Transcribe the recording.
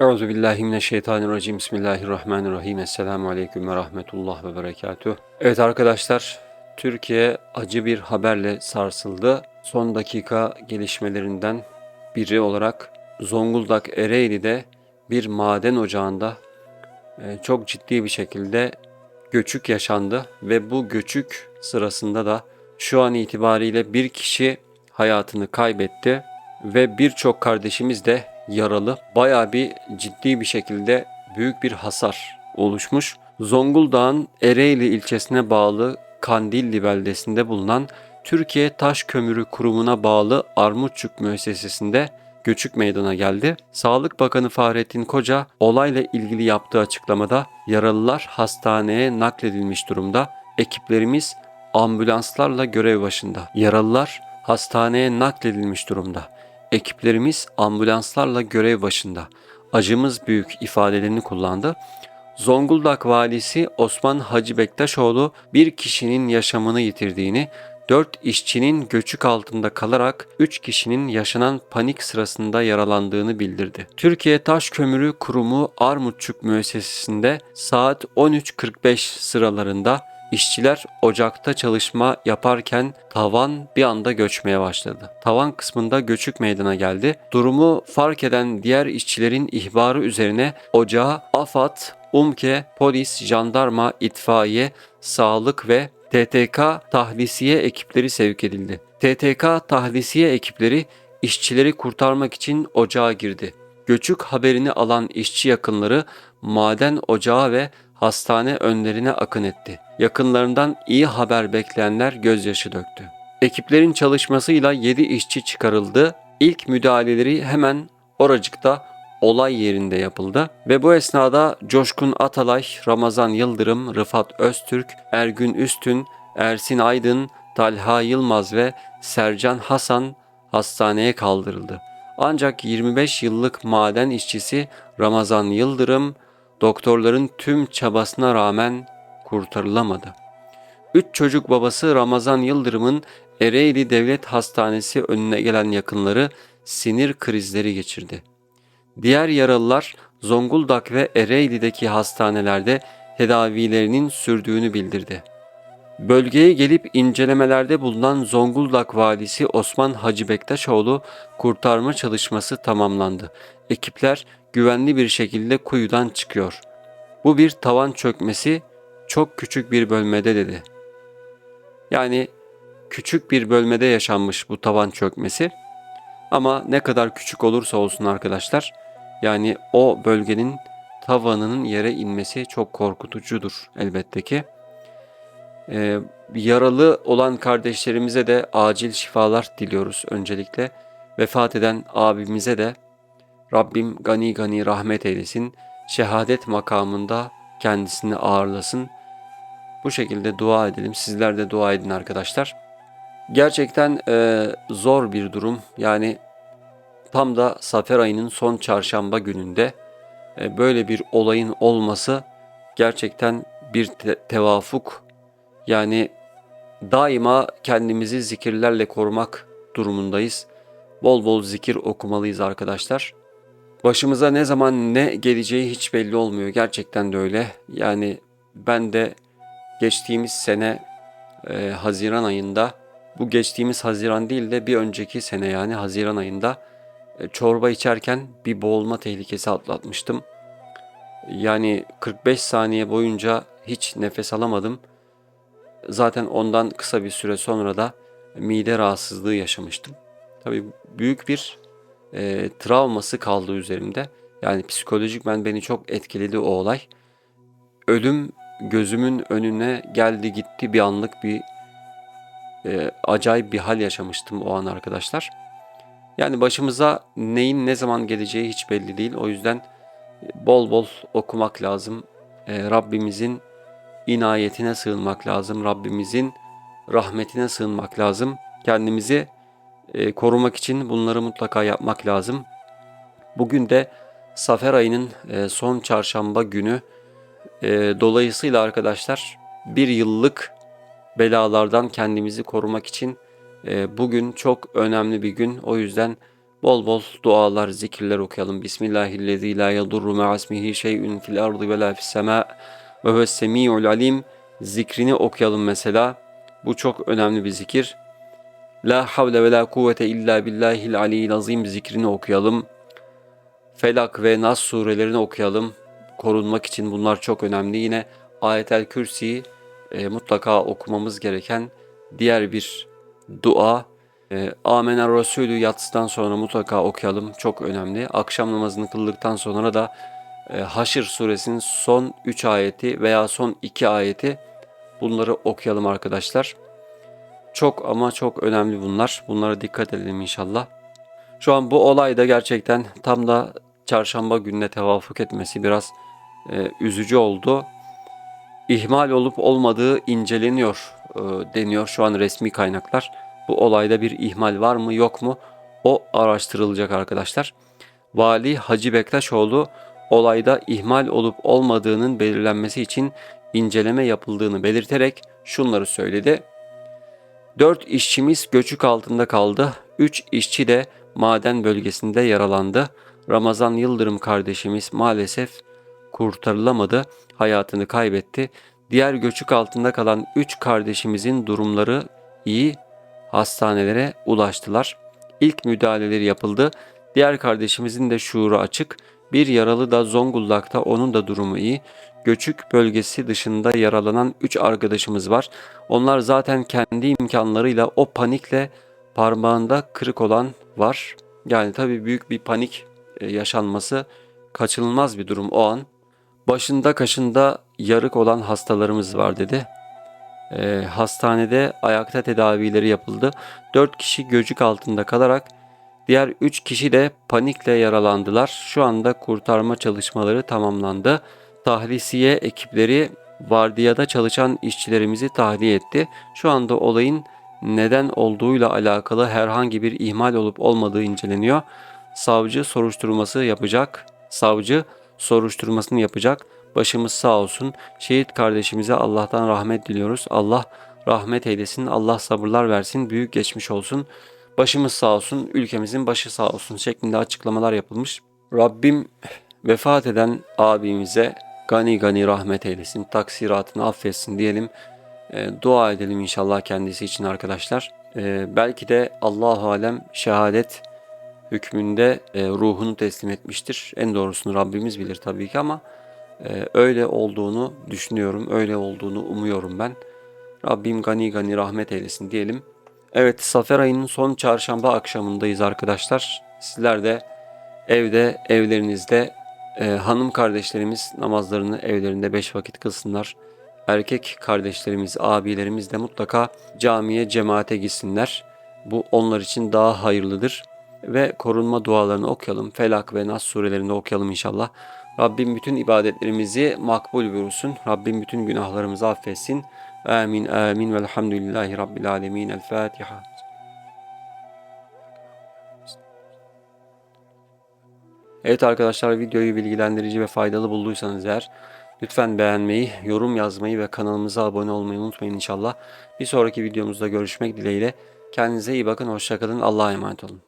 Euzu billahi mineşşeytanirracim. Bismillahirrahmanirrahim. Esselamu aleyküm ve rahmetullah ve berekatuh. Evet arkadaşlar, Türkiye acı bir haberle sarsıldı. Son dakika gelişmelerinden biri olarak Zonguldak Ereğli'de bir maden ocağında e, çok ciddi bir şekilde göçük yaşandı ve bu göçük sırasında da şu an itibariyle bir kişi hayatını kaybetti ve birçok kardeşimiz de yaralı. Bayağı bir ciddi bir şekilde büyük bir hasar oluşmuş. Zonguldak'ın Ereğli ilçesine bağlı Kandilli beldesinde bulunan Türkiye Taş Kömürü Kurumu'na bağlı Armutçuk müessesesinde göçük meydana geldi. Sağlık Bakanı Fahrettin Koca olayla ilgili yaptığı açıklamada yaralılar hastaneye nakledilmiş durumda. Ekiplerimiz ambulanslarla görev başında. Yaralılar hastaneye nakledilmiş durumda. Ekiplerimiz ambulanslarla görev başında. Acımız büyük ifadelerini kullandı. Zonguldak valisi Osman Hacı Bektaşoğlu bir kişinin yaşamını yitirdiğini, 4 işçinin göçük altında kalarak 3 kişinin yaşanan panik sırasında yaralandığını bildirdi. Türkiye Taş Kömürü Kurumu Armutçuk müessesesinde saat 13.45 sıralarında İşçiler ocakta çalışma yaparken tavan bir anda göçmeye başladı. Tavan kısmında göçük meydana geldi. Durumu fark eden diğer işçilerin ihbarı üzerine ocağa AFAD, UMKE, polis, jandarma, itfaiye, sağlık ve TTK tahlisiye ekipleri sevk edildi. TTK tahlisiye ekipleri işçileri kurtarmak için ocağa girdi. Göçük haberini alan işçi yakınları maden ocağı ve hastane önlerine akın etti. Yakınlarından iyi haber bekleyenler gözyaşı döktü. Ekiplerin çalışmasıyla 7 işçi çıkarıldı. İlk müdahaleleri hemen oracıkta olay yerinde yapıldı ve bu esnada Coşkun Atalay, Ramazan Yıldırım, Rıfat Öztürk, Ergün Üstün, Ersin Aydın, Talha Yılmaz ve Sercan Hasan hastaneye kaldırıldı. Ancak 25 yıllık maden işçisi Ramazan Yıldırım doktorların tüm çabasına rağmen kurtarılamadı. Üç çocuk babası Ramazan Yıldırım'ın Ereğli Devlet Hastanesi önüne gelen yakınları sinir krizleri geçirdi. Diğer yaralılar Zonguldak ve Ereğli'deki hastanelerde tedavilerinin sürdüğünü bildirdi. Bölgeye gelip incelemelerde bulunan Zonguldak valisi Osman Hacı Bektaşoğlu kurtarma çalışması tamamlandı. Ekipler güvenli bir şekilde kuyudan çıkıyor. Bu bir tavan çökmesi çok küçük bir bölmede dedi. Yani küçük bir bölmede yaşanmış bu tavan çökmesi. Ama ne kadar küçük olursa olsun arkadaşlar yani o bölgenin tavanının yere inmesi çok korkutucudur elbette ki. Ee, yaralı olan kardeşlerimize de acil şifalar diliyoruz öncelikle. Vefat eden abimize de Rabbim gani gani rahmet eylesin. Şehadet makamında kendisini ağırlasın. Bu şekilde dua edelim. Sizler de dua edin arkadaşlar. Gerçekten e, zor bir durum. Yani tam da Safer ayının son çarşamba gününde e, böyle bir olayın olması gerçekten bir te- tevafuk. Yani daima kendimizi zikirlerle korumak durumundayız. Bol bol zikir okumalıyız arkadaşlar. Başımıza ne zaman ne geleceği hiç belli olmuyor. Gerçekten de öyle. Yani ben de geçtiğimiz sene e, Haziran ayında, bu geçtiğimiz Haziran değil de bir önceki sene yani Haziran ayında e, çorba içerken bir boğulma tehlikesi atlatmıştım. Yani 45 saniye boyunca hiç nefes alamadım. Zaten ondan kısa bir süre sonra da mide rahatsızlığı yaşamıştım. Tabii büyük bir e, travması kaldı üzerimde. Yani psikolojik ben beni çok etkiledi o olay. Ölüm gözümün önüne geldi gitti bir anlık bir e, acayip bir hal yaşamıştım o an arkadaşlar. Yani başımıza neyin ne zaman geleceği hiç belli değil. O yüzden bol bol okumak lazım. E, Rabbimizin inayetine sığınmak lazım. Rabbimizin rahmetine sığınmak lazım. Kendimizi e, korumak için bunları mutlaka yapmak lazım. Bugün de Safer ayının e, son çarşamba günü e, dolayısıyla arkadaşlar bir yıllık belalardan kendimizi korumak için e, bugün çok önemli bir gün. O yüzden Bol bol dualar, zikirler okuyalım. Bismillahirrahmanirrahim. La yadurru ma'asmihi şey'ün fil ardı ve la fis sema ve huves alim. Zikrini okuyalım mesela. Bu çok önemli bir zikir. La havle ve la kuvvete illa billahil aliyyil azim zikrini okuyalım. Felak ve Nas surelerini okuyalım. Korunmak için bunlar çok önemli. Yine Ayetel Kürsi'yi e, mutlaka okumamız gereken diğer bir dua. E, Amener Resulü yatsıdan sonra mutlaka okuyalım. Çok önemli. Akşam namazını kıldıktan sonra da e, Haşr suresinin son 3 ayeti veya son 2 ayeti bunları okuyalım arkadaşlar. Çok ama çok önemli bunlar. Bunlara dikkat edelim inşallah. Şu an bu olay da gerçekten tam da çarşamba gününe tevafuk etmesi biraz e, üzücü oldu. İhmal olup olmadığı inceleniyor e, deniyor şu an resmi kaynaklar. Bu olayda bir ihmal var mı yok mu o araştırılacak arkadaşlar. Vali Hacı Bektaşoğlu olayda ihmal olup olmadığının belirlenmesi için inceleme yapıldığını belirterek şunları söyledi. 4 işçimiz göçük altında kaldı. 3 işçi de maden bölgesinde yaralandı. Ramazan Yıldırım kardeşimiz maalesef kurtarılamadı, hayatını kaybetti. Diğer göçük altında kalan 3 kardeşimizin durumları iyi hastanelere ulaştılar. İlk müdahaleleri yapıldı. Diğer kardeşimizin de şuuru açık. Bir yaralı da Zonguldak'ta onun da durumu iyi. Göçük bölgesi dışında yaralanan 3 arkadaşımız var. Onlar zaten kendi imkanlarıyla o panikle parmağında kırık olan var. Yani tabii büyük bir panik e, yaşanması kaçınılmaz bir durum o an. Başında kaşında yarık olan hastalarımız var dedi. E, hastanede ayakta tedavileri yapıldı. 4 kişi göcük altında kalarak diğer 3 kişi de panikle yaralandılar. Şu anda kurtarma çalışmaları tamamlandı. Tahlisiye ekipleri vardiyada çalışan işçilerimizi tahliye etti. Şu anda olayın neden olduğuyla alakalı herhangi bir ihmal olup olmadığı inceleniyor. Savcı soruşturması yapacak. Savcı soruşturmasını yapacak. Başımız sağ olsun. Şehit kardeşimize Allah'tan rahmet diliyoruz. Allah rahmet eylesin. Allah sabırlar versin. Büyük geçmiş olsun. Başımız sağ olsun. Ülkemizin başı sağ olsun şeklinde açıklamalar yapılmış. Rabbim vefat eden abimize gani gani rahmet eylesin. Taksiratını affetsin diyelim. E, dua edelim inşallah kendisi için arkadaşlar. E, belki de Allahu alem şehadet hükmünde e, ruhunu teslim etmiştir. En doğrusunu Rabbimiz bilir tabii ki ama e, öyle olduğunu düşünüyorum, öyle olduğunu umuyorum ben. Rabbim gani gani rahmet eylesin diyelim. Evet, Safer ayının son çarşamba akşamındayız arkadaşlar. Sizler de evde, evlerinizde e, hanım kardeşlerimiz namazlarını evlerinde beş vakit kılsınlar. Erkek kardeşlerimiz, abilerimiz de mutlaka camiye, cemaate gitsinler. Bu onlar için daha hayırlıdır ve korunma dualarını okuyalım. Felak ve Nas surelerini okuyalım inşallah. Rabbim bütün ibadetlerimizi makbul buyursun. Rabbim bütün günahlarımızı affetsin. Amin amin velhamdülillahi rabbil alemin. El Fatiha. Evet arkadaşlar videoyu bilgilendirici ve faydalı bulduysanız eğer lütfen beğenmeyi, yorum yazmayı ve kanalımıza abone olmayı unutmayın inşallah. Bir sonraki videomuzda görüşmek dileğiyle. Kendinize iyi bakın, hoşçakalın, Allah'a emanet olun.